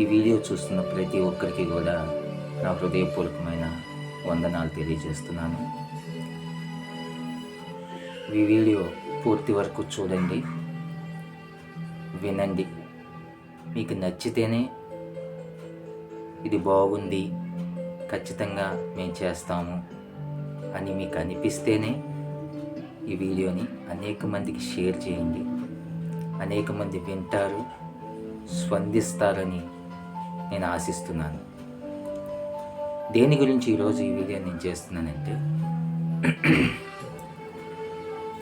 ఈ వీడియో చూస్తున్న ప్రతి ఒక్కరికి కూడా నా హృదయపూర్వకమైన వందనాలు తెలియజేస్తున్నాను. ఈ వీడియో పూర్తి వరకు చూడండి వినండి. మీకు నచ్చితేనే ఇది బాగుంది ఖచ్చితంగా మేము చేస్తాము అని మీకు అనిపిస్తేనే ఈ వీడియోని అనేక మందికి షేర్ చేయండి. అనేక మంది వింటారు స్పందిస్తారని నేను ఆశిస్తున్నాను. దేని గురించి ఈరోజు ఈ వీడియో నేను చేస్తున్నానంటే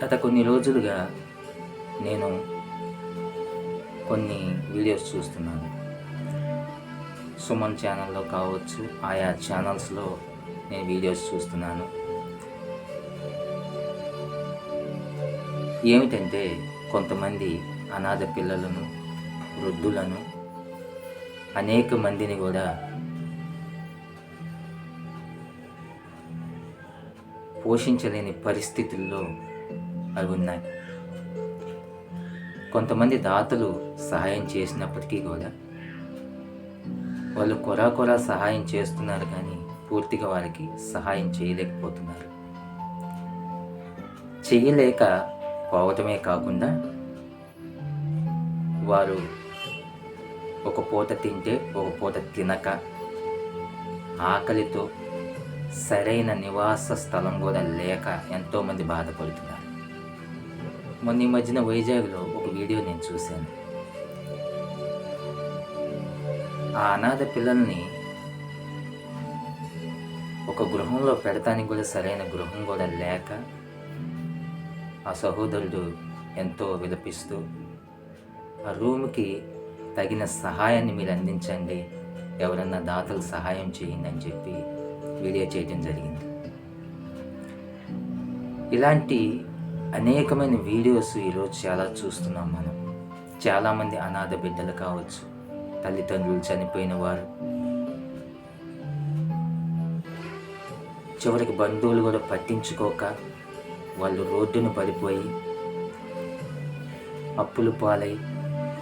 గత కొన్ని రోజులుగా నేను కొన్ని వీడియోస్ చూస్తున్నాను. సుమన్ ఛానల్లో కావచ్చు ఆయా ఛానల్స్లో నేను వీడియోస్ చూస్తున్నాను. ఏమిటంటే కొంతమంది అనాథ పిల్లలను వృద్ధులను అనేక మందిని కూడా పోషించలేని పరిస్థితుల్లో అవి ఉన్నాయి. కొంతమంది దాతలు సహాయం చేసినప్పటికీ కూడా వాళ్ళు కొరా కొరా సహాయం చేస్తున్నారు కానీ పూర్తిగా వారికి సహాయం చేయలేకపోతున్నారు. చేయలేక పోవటమే కాకుండా వారు ఒక పూట తింటే ఒక పూట తినక ఆకలితో సరైన నివాస స్థలం కూడా లేక ఎంతోమంది బాధపడుతున్నారు. మొన్న ఈ మధ్యన వైజాగ్లో ఒక వీడియో నేను చూశాను. ఆ అనాథ పిల్లల్ని ఒక గృహంలో పెడతానికి కూడా సరైన గృహం కూడా లేక ఆ సహోదరుడు ఎంతో విలపిస్తూ ఆ రూమ్కి తగిన సహాయాన్ని మీరు అందించండి. ఎవరన్నా దాతలు సహాయం చేయండి అని చెప్పి వీడియో చేయడం జరిగింది. ఇలాంటి అనేకమైన వీడియోస్ ఈరోజు చాలా చూస్తున్నాం మనం. చాలామంది అనాథ బిడ్డలు కావచ్చు తల్లిదండ్రులు చనిపోయిన వారు చివరికి బంధువులు కూడా పట్టించుకోక వాళ్ళు రోడ్డును పడిపోయి అప్పులు పాలై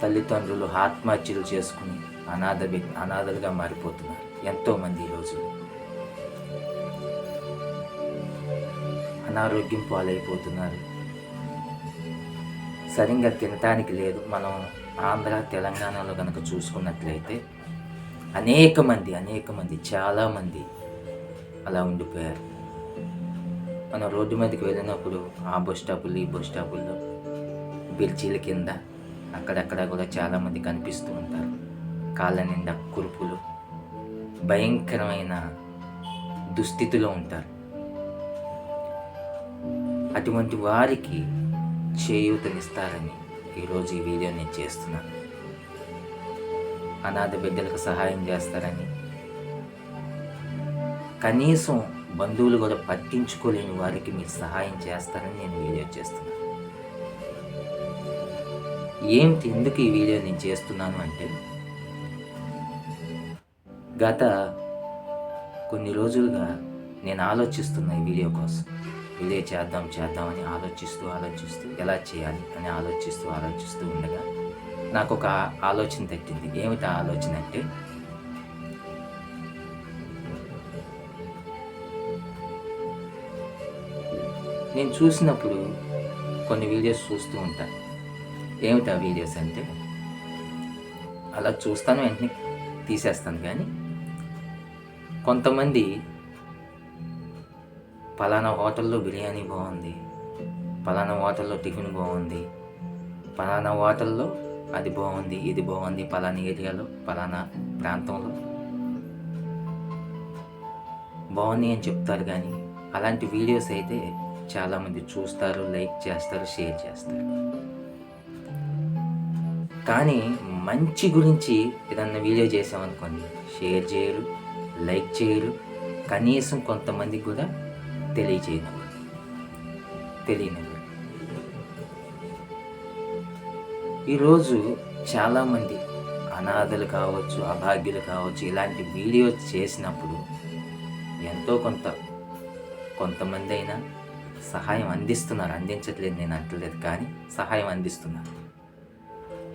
తల్లిదండ్రులు ఆత్మహత్యలు చేసుకుని అనాథ అనాథలుగా మారిపోతున్నారు. ఎంతోమంది ఈరోజు అనారోగ్యం పాలైపోతున్నారు. సరిగ్గా తినటానికి లేదు. మనం ఆంధ్ర తెలంగాణలో కనుక చూసుకున్నట్లయితే అనేక మంది అనేక మంది చాలామంది అలా ఉండిపోయారు. మనం రోడ్డు మీదకి వెళ్ళినప్పుడు ఆ బస్ స్టాపులు ఈ బస్ స్టాపుల్లో బిర్చీల కింద అక్కడక్కడ కూడా చాలామంది కనిపిస్తూ ఉంటారు. కాళ్ళ నిండా కురుపులు భయంకరమైన దుస్థితిలో ఉంటారు. అటువంటి వారికి చేయూతనిస్తారని ఈరోజు ఈ వీడియో నేను చేస్తున్నాను అనాథ బిడ్డలకు సహాయం చేస్తారని. కనీసం బంధువులు కూడా పట్టించుకోలేని వారికి మీరు సహాయం చేస్తారని నేను వీడియో చేస్తున్నాను ఏమిటి ఎందుకు ఈ వీడియో నేను చేస్తున్నాను అంటే? గత కొన్ని రోజులుగా నేను ఆలోచిస్తున్న ఈ వీడియో కోసం. వీడియో చేద్దాం చేద్దామని ఆలోచిస్తూ ఆలోచిస్తూ ఎలా చేయాలి అని ఆలోచిస్తూ ఆలోచిస్తూ ఉండగా నాకు ఒక ఆలోచన తట్టింది ఏమిటి ఆలోచన అంటే నేను చూసినప్పుడు కొన్ని వీడియోస్ చూస్తూ ఉంటాను ఏమిటి ఆ వీడియోస్ అంటే? అలా చూస్తాను వెంటనే తీసేస్తాను కానీ కొంతమంది పలానా హోటల్లో బిర్యానీ బాగుంది పలానా హోటల్లో టిఫిన్ బాగుంది పలానా హోటల్లో అది బాగుంది ఇది బాగుంది పలానా ఏరియాలో పలానా ప్రాంతంలో బాగుంది అని చెప్తారు కానీ అలాంటి వీడియోస్ అయితే చాలామంది చూస్తారు లైక్ చేస్తారు షేర్ చేస్తారు. కానీ మంచి గురించి ఏదన్నా వీడియో చేసామనుకోండి షేర్ చేయరు లైక్ చేయరు కనీసం కొంతమందికి కూడా తెలియజేయనివ్వరు తెలియని ఈరోజు చాలామంది అనాథలు కావచ్చు అభాగ్యులు కావచ్చు ఇలాంటి వీడియోస్ చేసినప్పుడు ఎంతో కొంత కొంతమంది అయినా సహాయం అందిస్తున్నారు. అందించట్లేదు నేను అంటలేదు కానీ సహాయం అందిస్తున్నారు.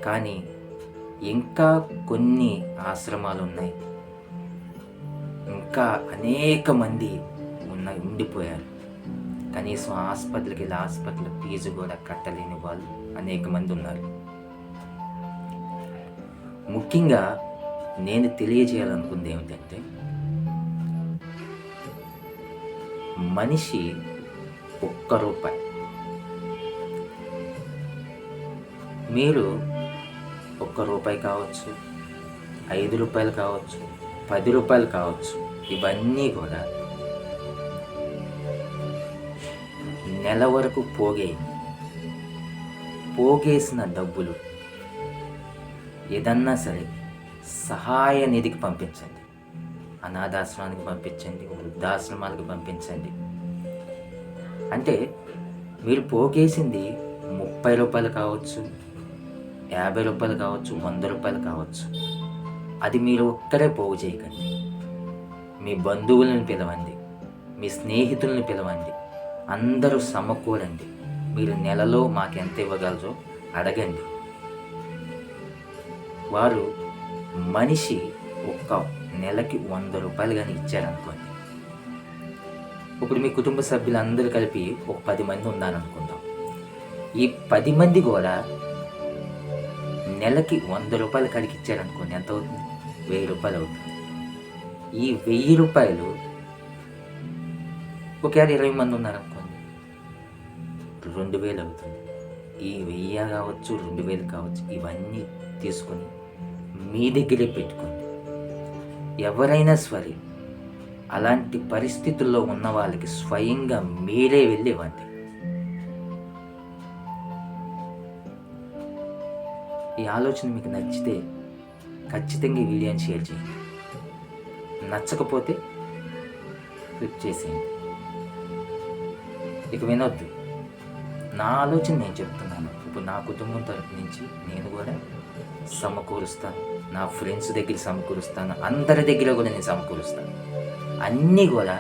కానీ ఇంకా కొన్ని ఆశ్రమాలు ఉన్నాయి ఇంకా అనేక మంది ఉన్న ఉండిపోయారు. కనీసం హాస్పిటల్కి వెళ్ళి హాస్పిటల్ ఫీజు కూడా కట్టలేని వాళ్ళు అనేక మంది ఉన్నారు. ముఖ్యంగా నేను తెలియజేయాలనుకుంది ఏమిటంటే మనిషి ఒక్క రూపాయి. మీరు ఒక్క రూపాయి కావచ్చు ఐదు రూపాయలు కావచ్చు పది రూపాయలు కావచ్చు ఇవన్నీ కూడా నెల వరకు పోగే పోగేసిన డబ్బులు ఏదన్నా సరే సహాయ నిధికి పంపించండి. అనాథాశ్రమానికి పంపించండి వృద్ధాశ్రమాలకు పంపించండి. అంటే మీరు పోగేసింది ముప్పై రూపాయలు కావచ్చు యాభై రూపాయలు కావచ్చు వంద రూపాయలు కావచ్చు. అది మీరు ఒక్కరే పోగు చేయకండి. మీ బంధువులను పిలవండి. మీ స్నేహితులను పిలవండి. అందరూ సమకూరండి. మీరు నెలలో మాకు ఎంత ఇవ్వగలరో అడగండి. వారు మనిషి ఒక్క నెలకి వంద రూపాయలు కానీ ఇచ్చారనుకోండి. ఇప్పుడు మీ కుటుంబ సభ్యులందరూ కలిపి ఒక పది మంది ఉన్నారనుకుందాం. ఈ పది మంది కూడా నెలకి వంద రూపాయలు కడిగి ఇచ్చారనుకోండి ఎంత అవుతుంది? వెయ్యి రూపాయలు అవుతుంది. ఈ వెయ్యి రూపాయలు ఒకవేళ ఇరవై మంది ఉన్నారనుకోండి రెండు వేలు అవుతుంది. ఈ వెయ్యి కావచ్చు రెండు వేలు కావచ్చు ఇవన్నీ తీసుకొని మీ దగ్గరే పెట్టుకోండి. ఎవరైనా సరే అలాంటి పరిస్థితుల్లో ఉన్న వాళ్ళకి స్వయంగా మీరే వెళ్ళి ఇవ్వండి. ఆలోచన మీకు నచ్చితే ఖచ్చితంగా ఈ వీడియోని షేర్ చేయండి. నచ్చకపోతే క్లిక్ చేసేయండి. ఇక వినొద్దు. నా ఆలోచన నేను చెప్తున్నాను. ఇప్పుడు నా కుటుంబం తరపు నుంచి నేను కూడా సమకూరుస్తాను. నా ఫ్రెండ్స్ దగ్గర సమకూరుస్తాను. అందరి దగ్గర కూడా నేను సమకూరుస్తాను. అన్నీ కూడా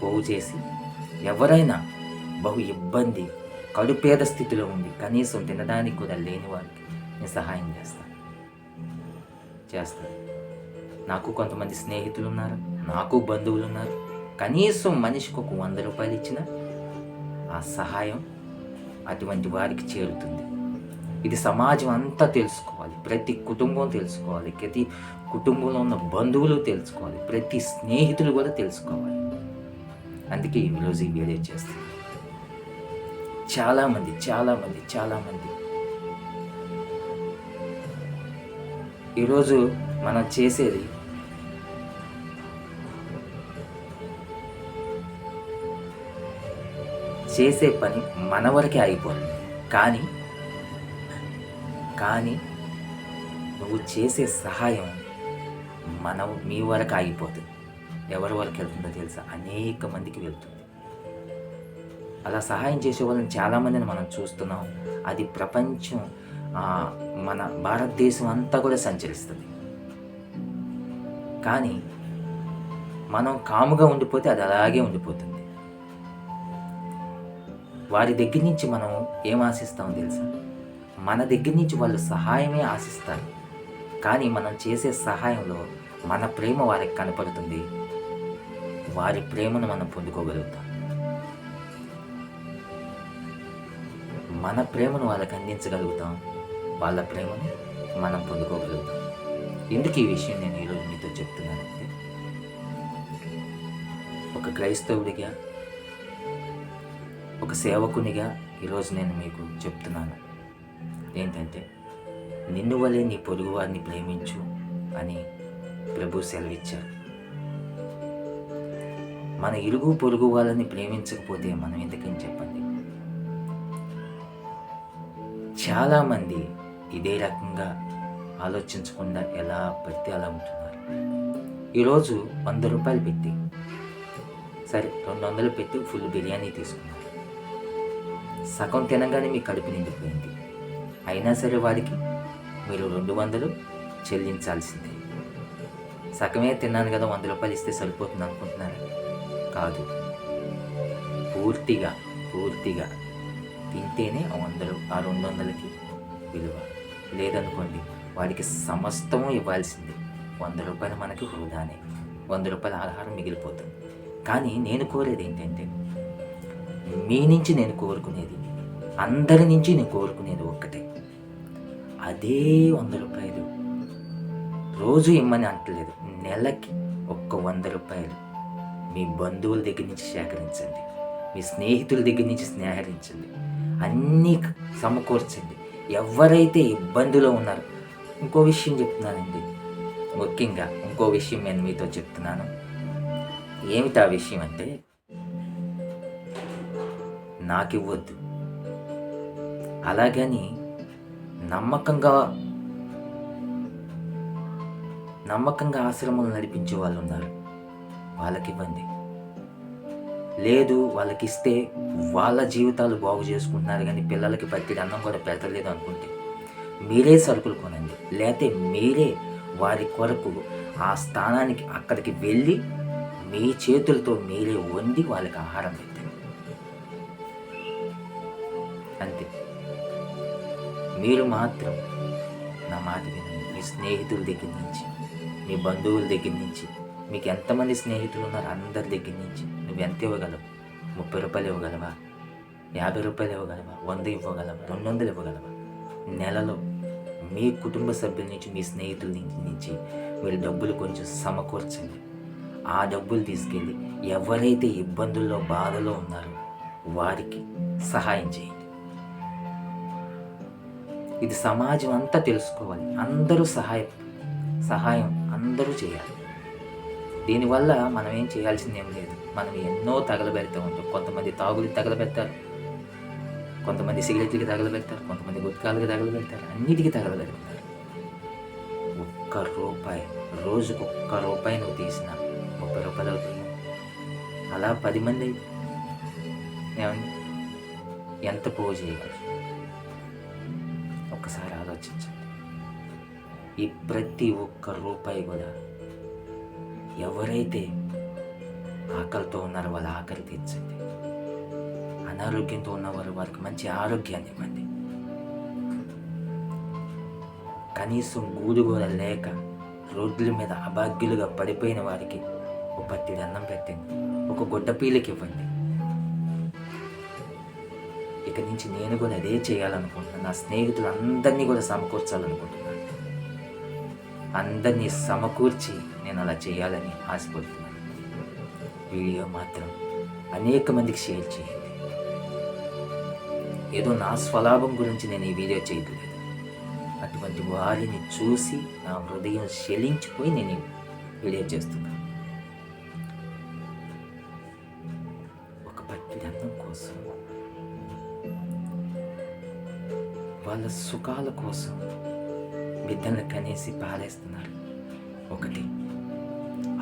పోగు చేసి ఎవరైనా బహు ఇబ్బంది కడుపేద స్థితిలో ఉంది కనీసం తినడానికి కూడా లేని వారికి నేను సహాయం చేస్తాను చేస్తాను నాకు కొంతమంది స్నేహితులు ఉన్నారు నాకు బంధువులు ఉన్నారు కనీసం మనిషికి ఒక వంద రూపాయలు ఇచ్చిన ఆ సహాయం అటువంటి వారికి చేరుతుంది. ఇది సమాజం అంతా తెలుసుకోవాలి. ప్రతి కుటుంబం తెలుసుకోవాలి. ప్రతి కుటుంబంలో ఉన్న బంధువులు తెలుసుకోవాలి. ప్రతి స్నేహితులు కూడా తెలుసుకోవాలి. అందుకే ఈరోజు ఈ వీడియో చేస్తాను చాలామంది చాలామంది చాలామంది ఈరోజు మనం చేసేది చేసే పని మన వరకే అయిపోతుంది. కానీ కానీ నువ్వు చేసే సహాయం మన మీ వరకు ఆగిపోతుంది ఎవరి వరకు వెళ్తుందో తెలుసా? అనేక మందికి వెళ్తుంది. అలా సహాయం చేసే వాళ్ళని చాలామందిని మనం చూస్తున్నాం. అది ప్రపంచం మన భారతదేశం అంతా కూడా సంచరిస్తుంది కానీ మనం కాముగా ఉండిపోతే అది అలాగే ఉండిపోతుంది వారి దగ్గర నుంచి మనం ఏం ఆశిస్తామో తెలుసా మన దగ్గర నుంచి వాళ్ళు సహాయమే ఆశిస్తారు కానీ మనం చేసే సహాయంలో మన ప్రేమ వారికి కనపడుతుంది వారి ప్రేమను మనం పొందుకోగలుగుతాం మన ప్రేమను వాళ్ళకి అందించగలుగుతాం వాళ్ళ ప్రేమను మనం పొందుకోగలుగుతాం. ఎందుకు ఈ విషయం నేను ఈరోజు మీతో చెప్తున్నానంటే ఒక క్రైస్తవుడిగా ఒక సేవకునిగా ఈరోజు నేను మీకు చెప్తున్నాను. ఏంటంటే నిన్ను వలె నీ పొరుగువారిని ప్రేమించు అని ప్రభు సెలవిచ్చారు. మన ఇరుగు పొరుగు వాళ్ళని ప్రేమించకపోతే మనం ఎందుకని చెప్పండి? చాలామంది ఇదే రకంగా ఆలోచించకుండా ఎలా పడితే అలా ఉంటున్నారు ఈరోజు వంద రూపాయలు పెట్టి సరే రెండు వందలు పెట్టి ఫుల్ బిర్యానీ తీసుకున్నారు. సగం తినగానే మీ కడుపు నిండిపోయింది. అయినా సరే వాడికి మీరు రెండు వందలు చెల్లించాల్సిందే. సగమే తిన్నాను కదా వంద రూపాయలు ఇస్తే సరిపోతుంది అనుకుంటున్నారా? కాదు. పూర్తిగా పూర్తిగా తింటేనే ఆ వందలు ఆ రెండు వందలకి విలువ. లేదనుకోండి వాడికి సమస్తము ఇవ్వాల్సిందే. వంద రూపాయలు మనకి వృధానే. వంద రూపాయల ఆహారం మిగిలిపోతుంది. కానీ నేను కోరేది ఏంటంటే మీ నుంచి నేను కోరుకునేది అందరి నుంచి నేను కోరుకునేది ఒక్కటే. అదే వంద రూపాయలు రోజు ఇమ్మని అంటలేదు. నెలకి ఒక్క వంద రూపాయలు మీ బంధువుల దగ్గర నుంచి సేకరించండి. మీ స్నేహితుల దగ్గర నుంచి స్నేహరించండి. అన్నీ సమకూర్చండి. ఎవరైతే ఇబ్బందిలో ఉన్నారో ఇంకో విషయం చెప్తున్నానండి. ముఖ్యంగా ఇంకో విషయం నేను మీతో చెప్తున్నాను. ఏమిటి ఆ విషయం అంటే నాకు ఇవ్వద్దు అలాగని నమ్మకంగా నమ్మకంగా ఆశ్రమం నడిపించే వాళ్ళు ఉన్నారు వాళ్ళకి ఇవ్వండి లేదు వాళ్ళకి ఇస్తే వాళ్ళ జీవితాలు బాగు చేసుకుంటున్నారు కానీ పిల్లలకి పట్టిన అన్నం కూడా పెట్టలేదు అనుకుంటే మీరే సరుకులు కొనండి. లేకపోతే మీరే వారి కొరకు ఆ స్థానానికి అక్కడికి వెళ్ళి మీ చేతులతో మీరే వండి వాళ్ళకి ఆహారం పెట్టండి. అంతే. మీరు మాత్రం నా మాట వినండి. మీ స్నేహితుల దగ్గర నుంచి మీ బంధువుల దగ్గర నుంచి మీకు ఎంతమంది స్నేహితులు ఉన్నారు అందరి దగ్గర నుంచి నువ్వు ఎంత ఇవ్వగలవు? ముప్పై రూపాయలు ఇవ్వగలవా? యాభై రూపాయలు ఇవ్వగలవా? వంద ఇవ్వగలవా? రెండు వందలు ఇవ్వగలవా? నెలలో మీ కుటుంబ సభ్యుల నుంచి మీ స్నేహితుల నుంచి నుంచి మీరు డబ్బులు కొంచెం సమకూర్చండి. ఆ డబ్బులు తీసుకెళ్ళి ఎవరైతే ఇబ్బందుల్లో బాధలో ఉన్నారో వారికి సహాయం చేయండి. ఇది సమాజం అంతా తెలుసుకోవాలి. అందరూ సహాయం సహాయం అందరూ చేయాలి. దీనివల్ల మనం ఏం చేయాల్సింది ఏం లేదు. మనం ఎన్నో తగలబెడతా ఉంటాం. కొంతమంది తాగులు తగలబెడతారు. కొంతమంది సిగరెట్లకి తగలబెడతారు. కొంతమంది గుట్కాలకి తగలబెడతారు. అన్నిటికీ తగలబెడతారు. ఒక్క రూపాయి రోజుకు ఒక్క రూపాయి నువ్వు తీసిన ముప్పై రూపాయలు అవుతుంది. అలా పది మంది ఏమండి ఎంత పోగు చేయగలరు ఒక్కసారి ఆలోచించండి. ఈ ప్రతి ఒక్క రూపాయి కూడా ఎవరైతే ఆకలితో ఉన్నారో వాళ్ళ ఆకలి తీర్చండి. అనారోగ్యంతో ఉన్నవారు వారికి మంచి ఆరోగ్యాన్ని ఇవ్వండి. కనీసం గూడు కూడా లేక రోడ్ల మీద అభాగ్యులుగా పడిపోయిన వారికి ఒక పత్తి అన్నం పెట్టండి. ఒక గొడ్డపీలకి ఇవ్వండి. ఇక నుంచి నేను కూడా అదే చేయాలనుకుంటున్నాను. నా స్నేహితులందరినీ కూడా సమకూర్చాలనుకుంటున్నాను. అందరినీ సమకూర్చి నేను అలా చేయాలని ఆశపడుతున్నాను. వీడియో మాత్రం అనేక మందికి షేర్ చేయండి. ఏదో నా స్వలాభం గురించి నేను ఈ వీడియో చేయట్లేదు. అటువంటి వారిని చూసి నా హృదయం శలించిపోయి నేను వీడియో చేస్తున్నాను. ఒక పట్టిడి అన్నం కోసం వాళ్ళ సుఖాల కోసం బిడ్డలను కనేసి పాలేస్తున్నారు. ఒకటి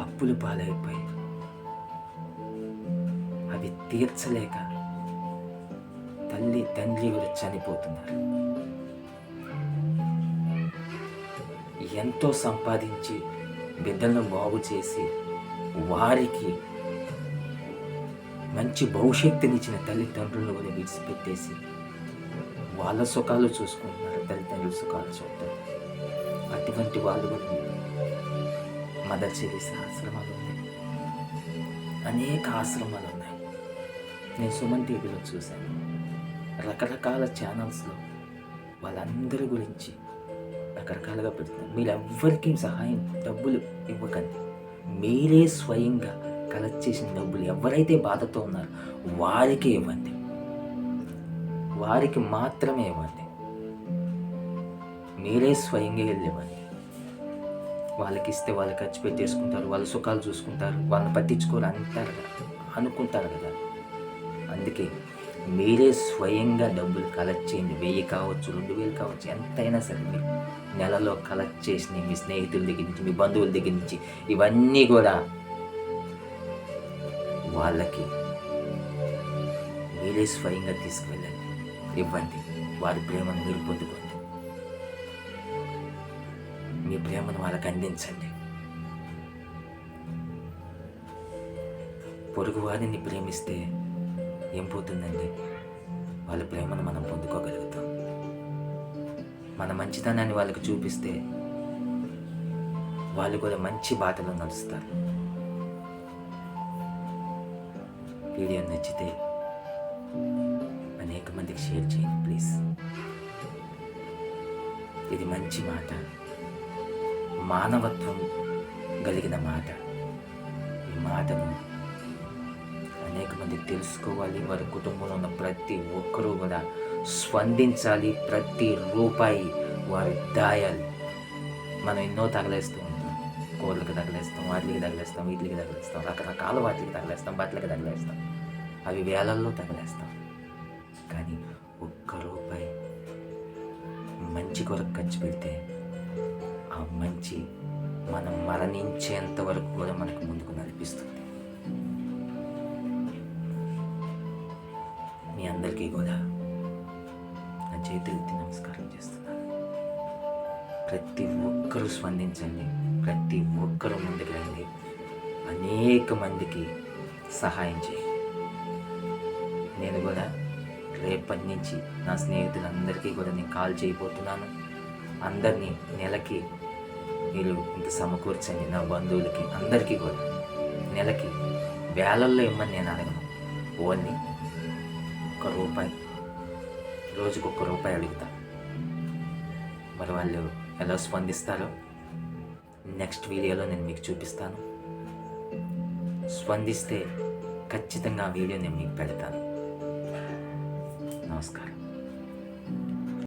అప్పులు పాలైపోయి అవి తీర్చలేక తల్లి తండ్రి కూడా చనిపోతున్నారు. ఎంతో సంపాదించి బిడ్డలను బాగు చేసి వారికి మంచి భవిష్యత్తునిచ్చిన తల్లిదండ్రులను కూడా విడిచిపెట్టేసి వాళ్ళ సుఖాలు చూసుకుంటున్నారు. తల్లిదండ్రుల సుఖాలు చూస్తారు అటువంటి వాళ్ళు కూడా మదర్ చెరీస్ ఆశ్రమాలు ఉన్నాయి. అనేక ఆశ్రమాలు ఉన్నాయి. నేను సుమన్ టీవీలో చూశాను. రకరకాల ఛానల్స్లో వాళ్ళందరి గురించి రకరకాలుగా పెడుతున్నారు. మీరు ఎవ్వరికీ సహాయం డబ్బులు ఇవ్వకండి. మీరే స్వయంగా కలెక్ట్ చేసిన డబ్బులు ఎవరైతే బాధతో ఉన్నారో వారికే ఇవ్వండి. వారికి మాత్రమే ఇవ్వండి. మీరే స్వయంగా వెళ్ళేవాడిని వాళ్ళకి ఇస్తే వాళ్ళు ఖర్చు పెట్టేసుకుంటారు వాళ్ళ సుఖాలు చూసుకుంటారు వాళ్ళని పట్టించుకోరు అంటారు కదా అనుకుంటారు కదా. అందుకే మీరే స్వయంగా డబ్బులు కలెక్ట్ చేయండి. వెయ్యి కావచ్చు రెండు వేలు కావచ్చు ఎంతైనా సరే మీరు నెలలో కలెక్ట్ చేసిన మీ స్నేహితుల దగ్గర నుంచి మీ బంధువుల దగ్గర నుంచి ఇవన్నీ కూడా వాళ్ళకి మీరే స్వయంగా తీసుకువెళ్ళండి. ఇవ్వండి. వారి ప్రేమను మీరు పొందుకోండి. ప్రేమను వాళ్ళకి అందించండి పొరుగు వారిని ప్రేమిస్తే ఏం పోతుందండి? వాళ్ళ ప్రేమను మనం పొందుకోగలుగుతాం. మన మంచితనాన్ని వాళ్ళకి చూపిస్తే వాళ్ళు కూడా మంచి బాటలో నడుస్తారు. వీడియో నచ్చితే అనేక మందికి షేర్ చేయండి ప్లీజ్. ఇది మంచి మాట. మానవత్వం కలిగిన మాట. ఈ మాటను అనేక మంది తెలుసుకోవాలి. వారి కుటుంబంలో ఉన్న ప్రతి ఒక్కరూ కూడా స్పందించాలి. ప్రతి రూపాయి వారి దాయాలి మనం ఎన్నో తగలేస్తూ ఉంటాం. కోళ్ళకి తగలేస్తాం వాటికి తగలేస్తాం వీటికి తగలేస్తాం రకరకాల వాటికి తగలేస్తాం బట్టలకి తగలేస్తాం. అవి వేలల్లో తగలేస్తాం. కానీ ఒక్క రూపాయి మంచి కొరకు ఖర్చు పెడితే ఆ మంచి మనం మరణించేంత వరకు కూడా మనకు ముందుకు నడిపిస్తుంది. మీ అందరికీ కూడా నా చేతులెత్తి నమస్కారం చేస్తున్నాను. ప్రతి ఒక్కరూ స్పందించండి ప్రతి ఒక్కరూ ముందుకు రండి. అనేక మందికి సహాయం చేయండి. నేను కూడా రేపటి నుంచి నా స్నేహితులందరికీ కూడా నేను కాల్ చేయబోతున్నాను. అందరినీ నెలకి మీరు ఇంత సమకూర్చండి నా బంధువులకి అందరికీ కూడా. నెలకి వేలల్లో ఇమ్మని నేను అడగను. ఓన్లీ ఒక రూపాయి రోజుకు ఒక్క రూపాయి అడుగుతా. మరి వాళ్ళు ఎలా స్పందిస్తారో నెక్స్ట్ వీడియోలో నేను మీకు చూపిస్తాను. స్పందిస్తే ఖచ్చితంగా ఆ వీడియో నేను మీకు పెడతాను. నమస్కారం.